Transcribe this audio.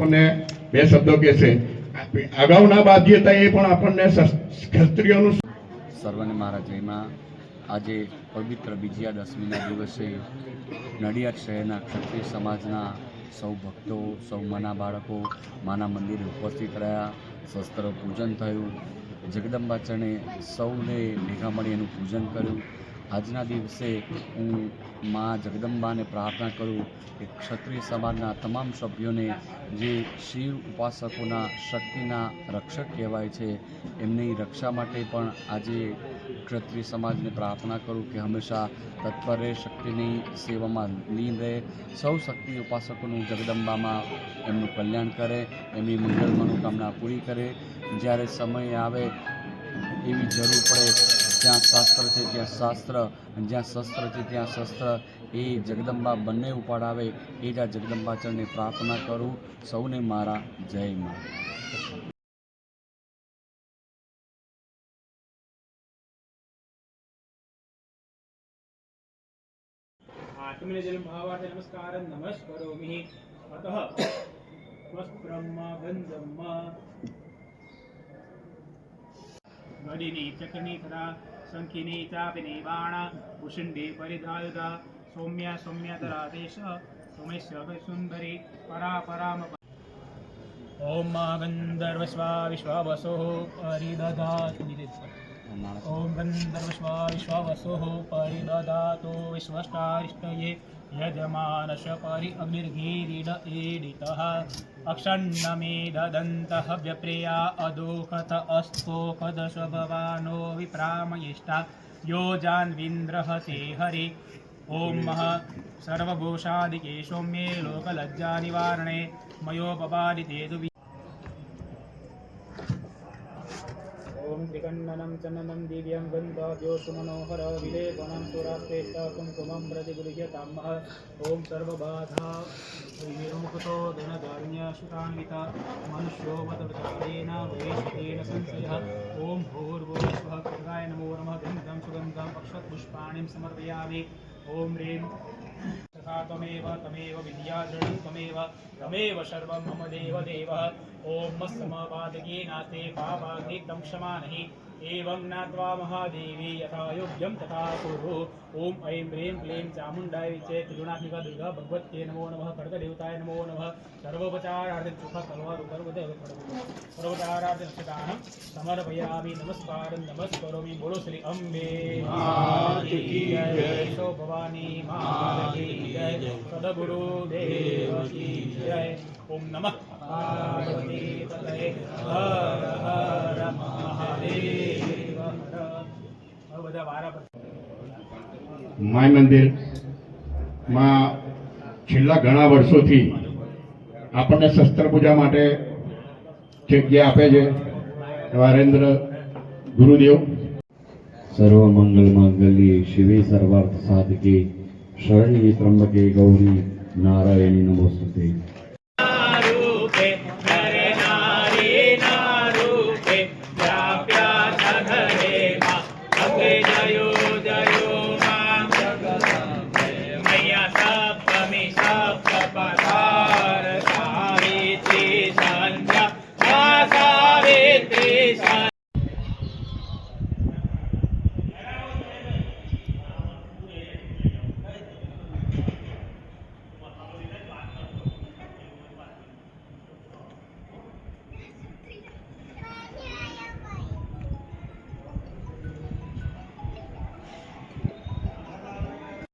આપણને બે શબ્દો કહેશે અગાઉના બાધ્યતા એ પણ આપણને ક્ષત્રિયોનું સર્વને મારા જયમાં આજે પવિત્ર બીજયા દશમીના દિવસે નડિયાદ શહેરના ક્ષત્રિય સમાજના સૌ ભક્તો, સૌ માના બાળકો માના મંદિરે ઉપસ્થિત રહ્યા. શસ્ત્ર પૂજન થયું. જગદંબા ચણે સૌને ભેગા મળી એનું પૂજન કર્યું. આજના દિવસે હું મા જગદંબાને પ્રાર્થના કરું કે ક્ષત્રિય સમાજના તમામ સભ્યોને જે શિવ ઉપાસકોના શક્તિના રક્ષક કહેવાય છે, એમની રક્ષા માટે પણ આજે ક્ષત્રિય સમાજને પ્રાર્થના કરું કે હંમેશા તત્પર રહે, શક્તિની સેવામાં લીન રહે. સૌ શક્તિ ઉપાસકોનું જગદંબામાં એમનું કલ્યાણ કરે, એમની મંગળ મનોકામના પૂરી કરે. જ્યારે સમય આવે એવી જરૂર પડે જ્યાં શાસ્ત્ર છે ત્યાં શાસ્ત્ર અને જ્યાં શસ્ત્ર છે ત્યાં શસ્ત્ર એ જગદંબા બંને ઉપાડાવે એ જ આ જગદંબા ચરણે પ્રાર્થના કરું સૌને મારા જય માં आत्मनिजलं भावार्थ नमस्कारं नमस्करोमि अतः वस्त्रं गन्धं गदिनी चक्रिणी શંખિને ચાપિને બાણ ભૂષિંડે પરિધાયુધ સૌમ્ય સૌમ્યતરાદેશ સોમેશ્વર સુંદરી પરા પરામ ઓમ મા ગંધર્વસ્વા વિશ્વાવસો પરિદધાતુ ઓમ ગંધર્વસ્વા વિશ્વાવસો પરિદધાતુ વિશ્વષ્ટારિષ્ટયે यजमानश ईडितः। अक्षण्णमे ददन्तः व्यप्रिया अदोखत अस्तोखदशभवानो विप्रामयिष्ठा यो जान्विन्द्रः ते हरि। ॐ मः सर्वघोषादिके सौम्ये लोकलज्जानिवारणे मयोपपादिते ॐ त्रिकण्डनं चन्दनं दिव्यं गन्धाद्यो सुमनोहर विलेपनं सुराश्रेष्ठ कुङ्कुमं प्रतिगृह्यतामः ॐ सर्वबाधा विमुक्तो गुणधार्म्यशुतान्विता मनुष्यो वदवृतारेण वैश्वेन संशयः ॐ भूर्भुवस्वः कृताय नमो नमः गन्धं सुगन्धं अक्षतपुष्पाणिं समर्पयामि ॐ ह्रीं સખા ત્વમેવ તમેવ વિદ્યાજળુ ત્વમેવ તમેવ સર્વમ મમ દેવ દેવ ઓમ મસ્તમ પાદગે નાતે પાપાગે તમ एवं ज्ञात्वा महादेवी यथा योग्यं तथा कुरु ॐ ऐं ह्रीं क्लीं चामुण्डाय विचे त्रिगुणात्मिका दुर्गा भगवत्यै नमो नमः खड्गदेवताय नमो नमः सर्वोपचारार्थं सुख सर्वारु सर्वदेव सर्वोपचारार्थं रक्षदानं समर्पयामि नमस्कारं नमस्करोमि बोलो श्री अम्बे माता की जय। शो भवानी माता की जय सदगुरुदेव की जय ઓમ નમઃ. માય મંદિરમાં છેલ્લા ઘણા વર્ષોથી આપણને શસ્ત્ર પૂજા માટે જગ્યા આપે છે વારેન્દ્ર ગુરુદેવ. સર્વ મંગલ માંગલ્ય શિવે સર્વાર્થ સાધકે શરણ્ય ત્રંબકે ગૌરી નારાયણી નમોસ્તુ